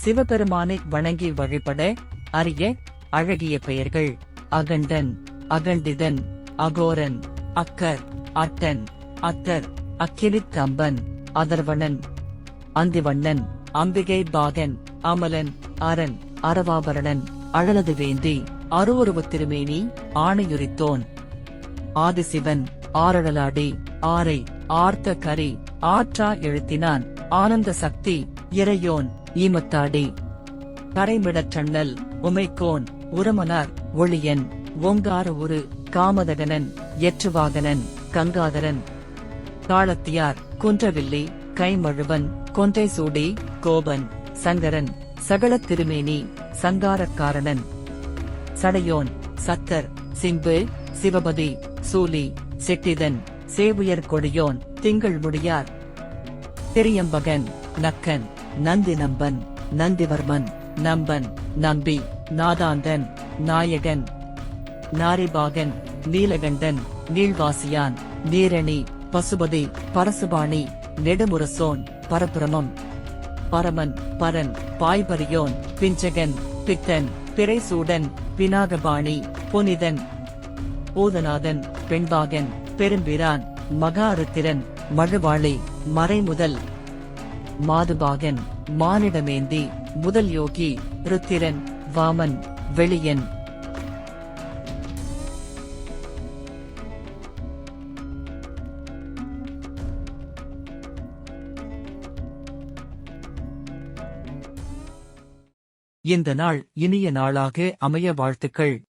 சிவபெருமானை வணங்கி வழிபட அரிய அழகிய பெயர்கள். அகண்டன் அகண்டிதன் அகோரன் அக்கர் அட்டன் அத்தர் அக்கினித்தம்பன் அதர்வணன் அந்திவண்ணன் அம்பிகை பாகன் அமலன் அரண் அரவாபரணன் அழலது வேந்தி அருவுருவ திருமேனி ஆணையுரித்தோன். ஆதிசிவன் ஆரழலாடி ஆரை ஆர்த்த கரி ஆற்றா எழுத்தினான் ஆனந்த சக்தி இறையோன். ஈமத்தாடி. கரைமிடற்றண்ணல் உமைக்கோன் உரமனார் ஒளியன் ஓங்கார உரு காமதகனன் எற்றுவாகனன் கங்காதரன். காளத்தியார் குன்றவில்லி கைமழுவன் கொன்றை சூடி கோபன் சங்கரன் சகல திருமேனி சங்காரக்காரணன். சடையோன் சத்தர் சிம்பு சிவபதி சூலி செட்டிதன் சேவுயர் கொடியோன் திங்கள் முடியார். திரியம்பகன் நக்கன். நந்தி நம்பன் நந்திவர்மன் நம்பன் நம்பி நாதாந்தன் நாயகன் நாரிபாகன் நீலகண்டன் நீள்வாசியான் நீரணி பசுபதி பரசுபாணி நெடுமுரசோன் பரபிரமம் பரமன் பரன் பாய்பரியோன் பிஞ்சகன் பித்தன் பிறைசூடன் பினாகபாணி புனிதன் பூதநாதன் பெண்பாகன் பெரும்பிரான் மகாருத்திரன் மழுவாளி மறைமுதல் மாதுபாகன் மானிடமேந்தி முதல் யோகி ருத்திரன் வாமன் வெளியன். இந்த நாள் இனிய நாளாக அமைய வாழ்த்துக்கள்.